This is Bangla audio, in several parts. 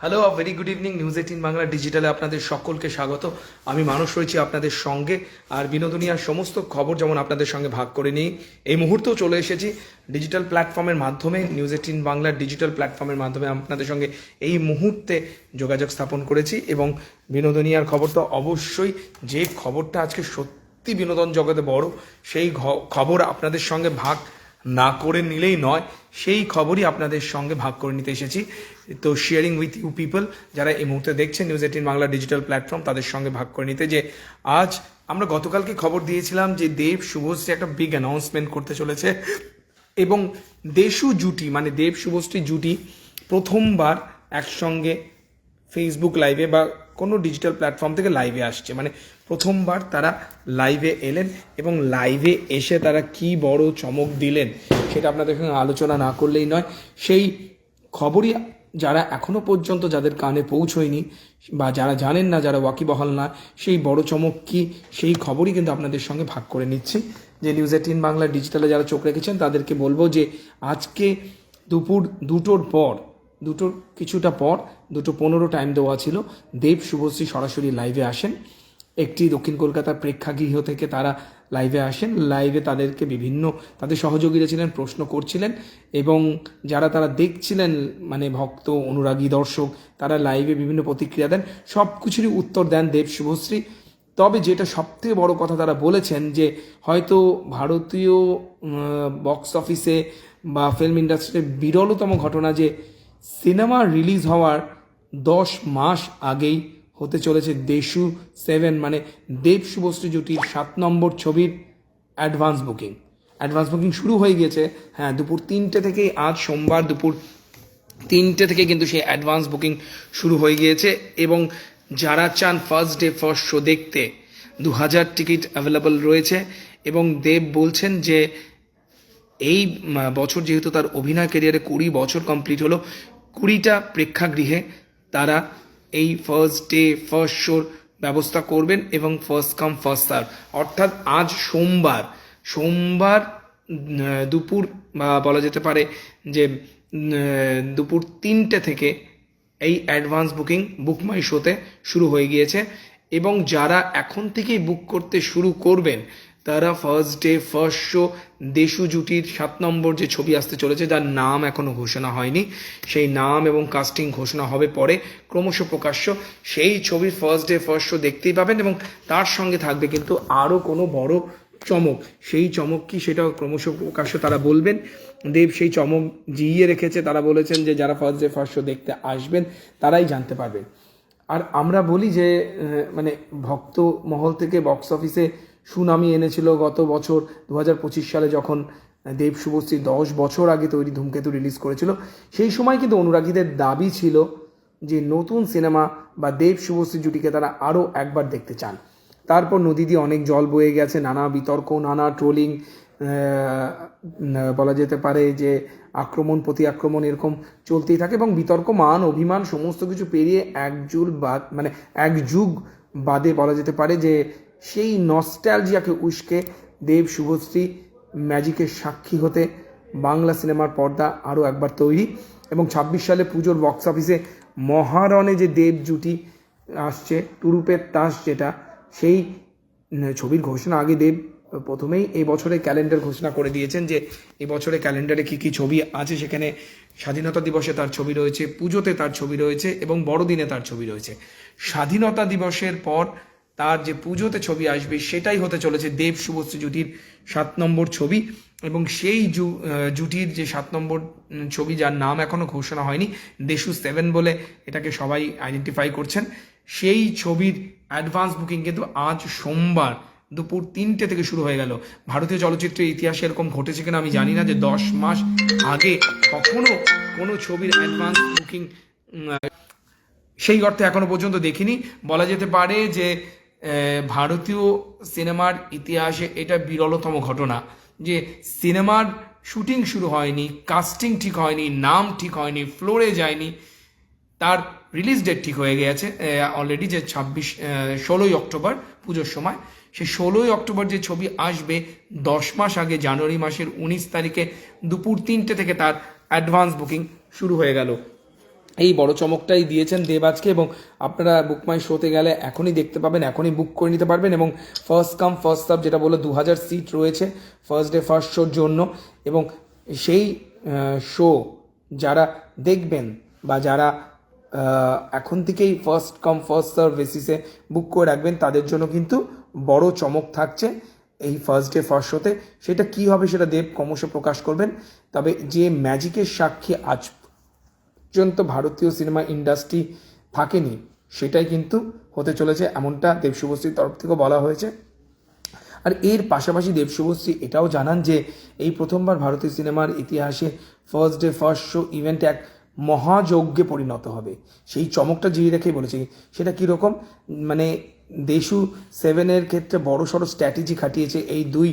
Hello very good evening news eighteen Bangla ডিজিটালে আপনাদের সকলকে স্বাগত। আমি মানুষ রয়েছি আপনাদের সঙ্গে, আর বিনোদনীয় সমস্ত খবর যেমন আপনাদের সঙ্গে ভাগ করে নিই, এই মুহূর্তেও চলে এসেছি ডিজিটাল প্ল্যাটফর্মের মাধ্যমে নিউজ এইটিন বাংলার ডিজিটাল প্ল্যাটফর্মের মাধ্যমে আপনাদের সঙ্গে এই মুহূর্তে যোগাযোগ স্থাপন করেছি এবং বিনোদনীয়ার খবর তো অবশ্যই, যে খবরটা আজকে সত্যি বিনোদন জগতে বড়, সেই খবর আপনাদের সঙ্গে ভাগ না করে নিলেই নয়, সেই খবরই আপনাদের সঙ্গে ভাগ করে নিতে এসেছি। তো শেয়ারিং উইথ ইউ পিপল যারা এই মুহূর্তে দেখছেন news eighteen Bangla digital platform তাদের সঙ্গে ভাগ করে নিতে যে আজ আমরা গতকালকে খবর দিয়েছিলাম যে দেব শুভশ্রী একটা বিগ অ্যানাউন্সমেন্ট করতে চলেছে। এবং দেশু জুটি মানে দেব শুভশ্রী জুটি প্রথমবার একসঙ্গে ফেসবুক লাইভে বা কোনো ডিজিটাল প্ল্যাটফর্ম থেকে লাইভে আসছে। মানে প্রথমবার তারা লাইভে এলেন এবং লাইভে এসে তারা কি বড় চমক দিলেন সেটা আপনাদের সঙ্গে আলোচনা না করলেই নয়। সেই খবরই যারা এখনও পর্যন্ত যাদের কানে পৌঁছয়নি বা যারা জানেন না, যারা ওয়াকিবহাল না, সেই বড় চমক কি, সেই খবরই কিন্তু আপনাদের সঙ্গে ভাগ করে নিচ্ছি। যে নিউজ এইটিন বাংলা ডিজিটালে যারা চোখ রেখেছেন তাদেরকে বলব যে আজকে দুপুর দুটোর পর দুটোর কিছুটা পর দুটো পনেরো টাইম দেওয়া ছিল। দেব শুভশ্রী সরাসরি লাইভে আসেন। একটি দক্ষিণ কলকাতার প্রেক্ষাগৃহ থেকে তারা লাইভে আসেন। লাইভে তাদেরকে বিভিন্ন, তাদের সহযোগীরা ছিলেন, প্রশ্ন করছিলেন এবং যারা তারা দেখছিলেন মানে ভক্ত, অনুরাগী দর্শক, তারা লাইভে বিভিন্ন প্রতিক্রিয়া দেন। সব কিছুরই উত্তর দেন দেব শুভশ্রী। তবে যেটা সবথেকে বড় কথা তারা বলেছেন যে, হয়তো ভারতীয় বক্স অফিসে বা ফিল্ম ইন্ডাস্ট্রিতে বিরলতম ঘটনা যে সিনেমা রিলিজ হওয়ার দশ মাস আগেই হতে চলেছে দেশু সেভেন মানে দেব শুভশ্রী জুটির সাত নম্বর ছবির অ্যাডভান্স বুকিং অ্যাডভান্স বুকিং শুরু হয়ে গিয়েছে হ্যাঁ দুপুর তিনটে থেকেই, আজ সোমবার দুপুর তিনটে থেকে কিন্তু সেই অ্যাডভান্স বুকিং শুরু হয়ে গিয়েছে এবং যারা চান ফার্স্ট ডে ফার্স্ট শো দেখতে দু হাজার টিকিট অ্যাভেলেবল রয়েছে এবং দেব বলছেন যে, এই বছর যেহেতু তার অভিনয় ক্যারিয়ারে কুড়ি বছর কমপ্লিট হলো কুড়িটা প্রেক্ষাগৃহে তারা এই ফার্স্ট ডে ফার্স্ট শোর ব্যবস্থা করবেন এবং ফার্স্ট কাম ফার্স্ট সার্ভ অর্থাৎ আজ সোমবার সোমবার দুপুর, বা বলা যেতে পারে যে দুপুর তিনটে থেকে এই অ্যাডভান্স বুকিং বুক মাই শোতে শুরু হয়ে গিয়েছে। এবং যারা এখন থেকেই বুক করতে শুরু করবেন তারা ফার্স্ট ডে ফার্স্ট শো দেশু জুটির সাত নম্বর যে ছবি আসতে চলেছে, যার নাম এখনও ঘোষণা হয়নি। সেই নাম এবং কাস্টিং ঘোষণা হবে পরে, ক্রমশ প্রকাশ্য। সেই ছবির ফার্স্ট ডে ফার্স্ট শো দেখতেই পাবেন এবং তার সঙ্গে থাকবে কিন্তু আরও কোনো বড় চমক। সেই চমক কি সেটা ক্রমশ প্রকাশ্য তারা বলবেন। দেব সেই চমক জিইয়ে রেখেছে। তারা বলেছেন যে যারা ফার্স্ট ডে ফার্স্ট শো দেখতে আসবেন, তারাই জানতে পারবেন আর আমরা বলি যে মানে ভক্ত মহল থেকে বক্স অফিসে সুনামি এনেছিল গত বছর দু হাজার পঁচিশ সালে যখন দেব শুভশ্রী দশ বছর আগে তৈরি ধূমকেতু রিলিজ করেছিল, সেই সময় কিন্তু অনুরাগীদের দাবি ছিল যে নতুন সিনেমা বা দেব শুভশ্রী জুটিকে তারা আরও একবার দেখতে চান। তারপর নদী দিয়ে অনেক জল বয়ে গেছে, নানা বিতর্ক, নানা ট্রোলিং বলা যেতে পারে যে আক্রমণ প্রতি আক্রমণ এরকম চলতেই থাকে এবং বিতর্ক, মান, অভিমান সমস্ত কিছু পেরিয়ে এক যুগ বাদ মানে এক যুগ বাদে বলা যেতে পারে যে সেই নস্ট্যালজিয়াকে উস্কে দেব শুভশ্রী ম্যাজিকের সাক্ষী হতে বাংলা সিনেমার পর্দা আরও একবার তৈরি এবং ছাব্বিশ সালে পুজোর বক্স অফিসে মহারণে যে দেব জুটি আসছে টুরুপের তাস যেটা, সেই ছবির ঘোষণা আগে দেব প্রথমেই এই বছরের ক্যালেন্ডার ঘোষণা করে দিয়েছেন যে এই বছরের ক্যালেন্ডারে কী কী ছবি আছে সেখানে স্বাধীনতা দিবসে তার ছবি রয়েছে, পুজোতে তার ছবি রয়েছে এবং বড়দিনে তার ছবি রয়েছে। স্বাধীনতা দিবসের পর তার যে পুজোতে ছবি আসবে সেটাই হতে চলেছে দেব শুভশ্রী জুটির সাত নম্বর ছবি এবং সেই জুটির যে সাত নম্বর ছবি যার নাম এখনও ঘোষণা হয়নি, দেশু সেভেন বলে এটাকে সবাই আইডেন্টিফাই করছেন, সেই ছবির অ্যাডভান্স বুকিং কিন্তু আজ সোমবার দুপুর তিনটে থেকে শুরু হয়ে গেল। ভারতীয় চলচ্চিত্রের ইতিহাসে এরকম ঘটেছে কিনা আমি জানি না যে দশ মাস আগে কখনো কোনো ছবির অ্যাডভান্স বুকিং সেই অর্থে এখনও পর্যন্ত দেখিনি। বলা যেতে পারে যে ভারতীয় সিনেমার ইতিহাসে এটা বিরলতম ঘটনা যে সিনেমার শুটিং শুরু হয়নি কাস্টিং ঠিক হয়নি, নাম ঠিক হয়নি ফ্লোরে যায়নি। তার রিলিজ ডেট ঠিক হয়ে গেছে অলরেডি যে ছাব্বিশ ষোলোই অক্টোবর পুজোর সময়। সে ষোলোই অক্টোবর যে ছবি আসবে, দশ মাস আগে, জানুয়ারি মাসের উনিশ তারিখে দুপুর তিনটে থেকে তার অ্যাডভান্স বুকিং শুরু হয়ে গেল। এই বড় চমকটাই দিয়েছেন দেবাজকে এবং আপনারা বুক মাই শোতে গেলে এখনই দেখতে পাবেন, এখনই বুক করে নিতে পারবেন এবং ফার্স্ট কাম ফার্স্ট সার্ভ যেটা বলে দু হাজার সিট রয়েছে ফার্স্ট ডে ফার্স্ট শোর জন্য এবং সেই শো যারা দেখবেন বা যারা এখন থেকেই ফার্স্ট কাম ফার্স্ট সার্ভ বেসিসে বুক করে রাখবেন, তাদের জন্য কিন্তু বড় চমক থাকছে এই ফার্স্ট ডে ফার্স্ট শোতে সেটা কী হবে সেটা দেব ক্রমশ প্রকাশ করবেন। তবে যে ম্যাজিকের সাক্ষী আজ পর্যন্ত ভারতীয় সিনেমা ইন্ডাস্ট্রি থাকেনি। সেটাই কিন্তু হতে চলেছে এমনটা দেবশুভশ্রীর তরফ থেকেও বলা হয়েছে। আর এর পাশাপাশি দেবশুভশ্রী এটাও জানান যে, এই প্রথমবার ভারতীয় সিনেমার ইতিহাসে first day first show event এক মহাযজ্ঞে পরিণত হবে। সেই চমকটা জিয়ে রেখেই বলেছি, সেটা কীরকম? মানে দেশু সেভেনের ক্ষেত্রে বড় সড়ো স্ট্র্যাটেজি খাটিয়েছে এই দুই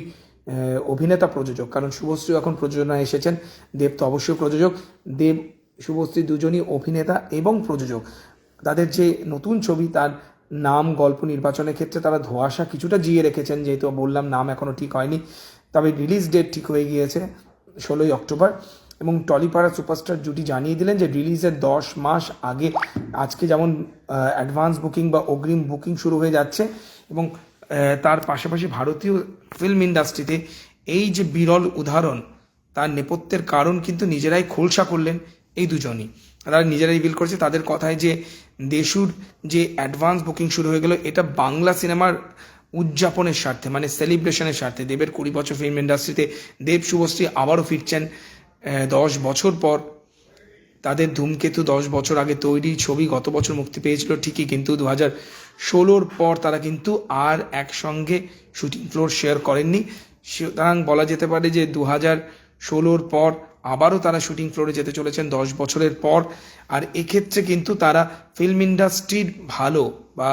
অভিনেতা প্রযোজক। কারণ শুভশ্রী এখন প্রযোজনায় এসেছেন, দেব তো অবশ্যই প্রযোজক। দেব শুভশ্রী দুজনই অভিনেতা এবং প্রযোজক। তাদের যে নতুন ছবি, তার নাম গল্প নির্বাচনের ক্ষেত্রে তারা ধোঁয়াশা কিছুটা জিয়ে রেখেছেন, যেহেতু বললাম নাম এখনও ঠিক হয়নি। তবে রিলিজ ডেট ঠিক হয়ে গিয়েছে ষোলোই অক্টোবর এবং টলিপাড়া সুপারস্টার জুটি জানিয়ে দিলেন যে রিলিজের দশ মাস আগে আজকে যেমন অ্যাডভান্স বুকিং বা অগ্রিম বুকিং শুরু হয়ে যাচ্ছে এবং তার পাশাপাশি ভারতীয় ফিল্ম ইন্ডাস্ট্রিতে এই যে বিরল উদাহরণ, তার নেপথ্যের কারণ কিন্তু নিজেরাই খোলসা করলেন। এই দুজনই। তারা নিজেরাই রিভিল করেছে, তাদের কথায় যে দেশুর যে অ্যাডভান্স বুকিং শুরু হয়ে গেল, এটা বাংলা সিনেমার উদযাপনের স্বার্থে মানে সেলিব্রেশনের স্বার্থে। দেবের কুড়ি বছর ফিল্ম ইন্ডাস্ট্রিতে দেব শুভশ্রী আবারও ফিরছেন দশ বছর পর। তাদের ধূমকেতু দশ বছর আগে তৈরি ছবি গত বছর মুক্তি পেয়েছিল ঠিকই, কিন্তু দু হাজার ষোলোর পর তারা কিন্তু আর একসঙ্গে শুটিং ফ্লোর শেয়ার করেননি। সুতরাং বলা যেতে পারে যে দু হাজার ষোলোর পর আবারও তারা শুটিং ফ্লোরে যেতে চলেছেন দশ বছরের পর। আর এক্ষেত্রে কিন্তু তারা ফিল্ম ইন্ডাস্ট্রির ভালো বা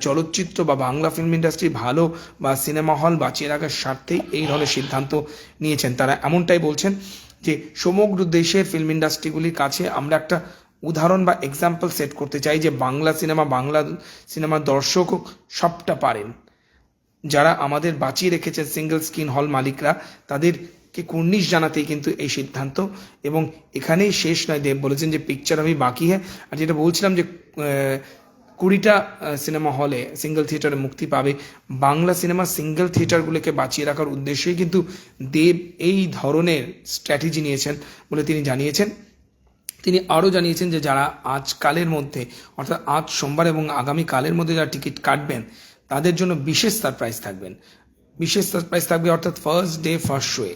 চলচ্চিত্র বা বাংলা ফিল্ম ইন্ডাস্ট্রি ভালো বা সিনেমা হল বাঁচিয়ে রাখার স্বার্থেই এই ধরনের সিদ্ধান্ত নিয়েছেন। তারা এমনটাই বলছেন যে, সমগ্র দেশের ফিল্ম ইন্ডাস্ট্রিগুলির কাছে আমরা একটা উদাহরণ বা এক্সাম্পল সেট করতে চাই যে, বাংলা সিনেমা বাংলা সিনেমার দর্শকও সবটা পারেন। যারা আমাদের বাঁচিয়ে রেখেছেন সিঙ্গেল স্ক্রিন হল মালিকরা তাদেরকে কুর্নিশ জানাতেই কিন্তু এই সিদ্ধান্ত এবং এখানেই শেষ নয়। দেব বলেছেন যে পিকচার আমি বাকি হ্যাঁ। আর যেটা বলছিলাম যে কুড়িটা সিনেমা হলে সিঙ্গেল থিয়েটারে মুক্তি পাবে। বাংলা সিনেমা সিঙ্গেল থিয়েটারগুলোকে বাঁচিয়ে রাখার উদ্দেশ্যেই কিন্তু দেব এই ধরনের স্ট্র্যাটেজি নিয়েছেন বলে তিনি জানিয়েছেন। তিনি আরও জানিয়েছেন যে, যারা আজকালের মধ্যে, অর্থাৎ আজ সোমবার এবং আগামী কালের মধ্যে যারা টিকিট কাটবেন, তাদের জন্য বিশেষ সারপ্রাইজ থাকবেন। বিশেষ সারপ্রাইজ থাকবে অর্থাৎ ফার্স্ট ডে ফার্স্ট শোয়ে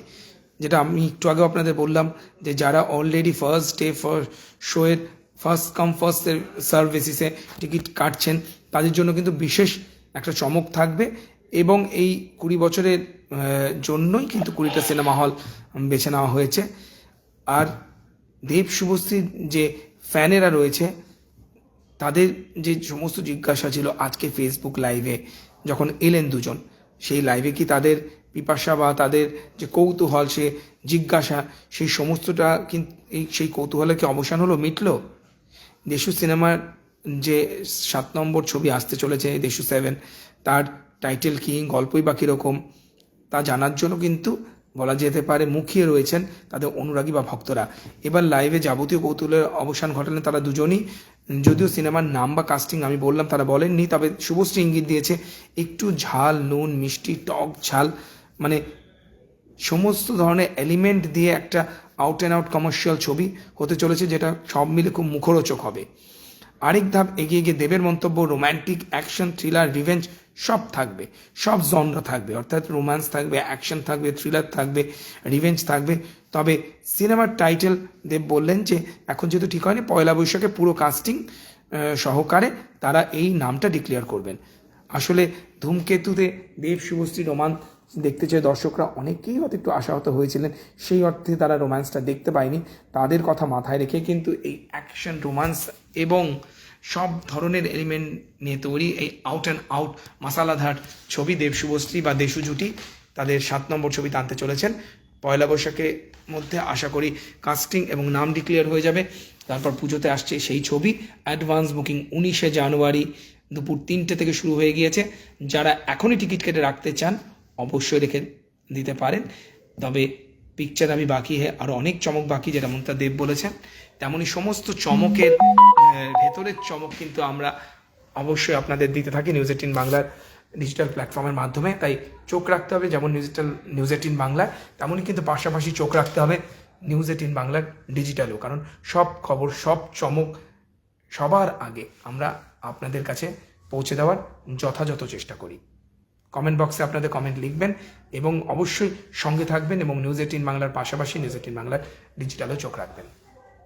যেটা আমি একটু আগেও আপনাদের বললাম যে যারা অলরেডি ফার্স্ট ডে ফার্স্ট শোয়ের ফার্স্ট কাম ফার্স্ট সার্ভিসিসে টিকিট কাটছেন, তাদের জন্য কিন্তু বিশেষ একটা চমক থাকবে এবং এই কুড়ি বছরের জন্যই কিন্তু কুড়িটা সিনেমা হল বেছে নেওয়া হয়েছে। আর দেব শুভশ্রীর যে ফ্যানেরা রয়েছে, তাদের যে সমস্ত জিজ্ঞাসা ছিল আজকে ফেসবুক লাইভে যখন এলেন দুজন, সেই লাইভে কি তাদের পিপাসা বা তাদের যে কৌতূহল, সে জিজ্ঞাসা, সেই সমস্তটা কিন্তু এই সেই কৌতূহলে কি অবসান হলো, মিটলো? দেশু সিনেমার যে সাত নম্বর ছবি আসতে চলেছে, দেশু সেভেন, তার টাইটেল কি, গল্পই বা কীরকম, তা জানার জন্য কিন্তু বলা যেতে পারে মুখিয়ে রয়েছেন তাদের অনুরাগী বা ভক্তরা। এবার লাইভে যাবতীয় কৌতূহলের অবসান ঘটালেন তারা দুজনই। যদিও সিনেমার নাম বা কাস্টিং আমি বললাম, তারা বলেননি, তবে শুভশ্রী ইঙ্গিত দিয়েছে, একটু ঝাল, নুন, মিষ্টি, টক ঝাল মানে সমস্ত ধরনের এলিমেন্ট দিয়ে একটা আউট অ্যান্ড আউট কমার্শিয়াল ছবি হতে চলেছে যেটা সব মিলে খুব মুখরোচক হবে। আরেক ধাপ এগিয়ে গিয়ে দেবের মন্তব্য রোম্যান্টিক অ্যাকশন থ্রিলার রিভেঞ্জ সব থাকবে। সব জনরা থাকবে, অর্থাৎ রোম্যান্স থাকবে অ্যাকশন থাকবে থ্রিলার থাকবে রিভেঞ্জ থাকবে। তবে সিনেমার টাইটেল দেব বললেন যে, এখন যেহেতু ঠিক হয়নি, পয়লা বৈশাখে পুরো কাস্টিং সহকারে তারা এই নামটা ডিক্লেয়ার করবেন। আসলে ধূমকেতুতে দেব শুভশ্রী রোমান দেখতে চেয়ে দর্শকরা অনেকেই হয়তো একটু আশাহত হয়েছিলেন। সেই অর্থে তারা রোম্যান্সটা দেখতে পায়নি। তাদের কথা মাথায় রেখে কিন্তু এই অ্যাকশন রোম্যান্স এবং সব ধরনের এলিমেন্ট নিয়ে তৈরি এই আউট অ্যান্ড আউট মাসালাধার ছবি দেব শুভশ্রী বা দেশু জুটি তাদের সাত নম্বর ছবিতে আনতে চলেছেন। পয়লা বৈশাখের মধ্যে আশা করি কাস্টিং এবং নাম ডিক্লেয়ার হয়ে যাবে। তারপর পুজোতে আসছে সেই ছবি। অ্যাডভান্স বুকিং উনিশে জানুয়ারি দুপুর তিনটে থেকে শুরু হয়ে গিয়েছে। যারা এখনই টিকিট কেটে রাখতে চান অবশ্যই রেখে দিতে পারেন। তবে পিকচার আমি বাকি হ্যাঁ আরও অনেক চমক বাকি যেমনটা দেব বলেছেন তেমনই সমস্ত চমকের ভেতরের চমক কিন্তু আমরা অবশ্যই আপনাদের দিতে থাকি নিউজ এইটিন বাংলার ডিজিটাল প্ল্যাটফর্মের মাধ্যমে। তাই চোখ রাখতে হবে, যেমন ডিজিটাল নিউজ এইটিন বাংলায় তেমনই কিন্তু পাশাপাশি চোখ রাখতে হবে নিউজ এইটিন বাংলার ডিজিটালও কারণ সব খবর, সব চমক সবার আগে আমরা আপনাদের কাছে পৌঁছে দেওয়ার যথাযথ চেষ্টা করি। কমেন্ট বক্সে আপনাদের কমেন্ট লিখবেন এবং অবশ্যই সঙ্গে থাকবেন এবং নিউজ এইটিন বাংলার পাশাপাশি নিউজ এইটিন বাংলার ডিজিটালও চোখ রাখবেন।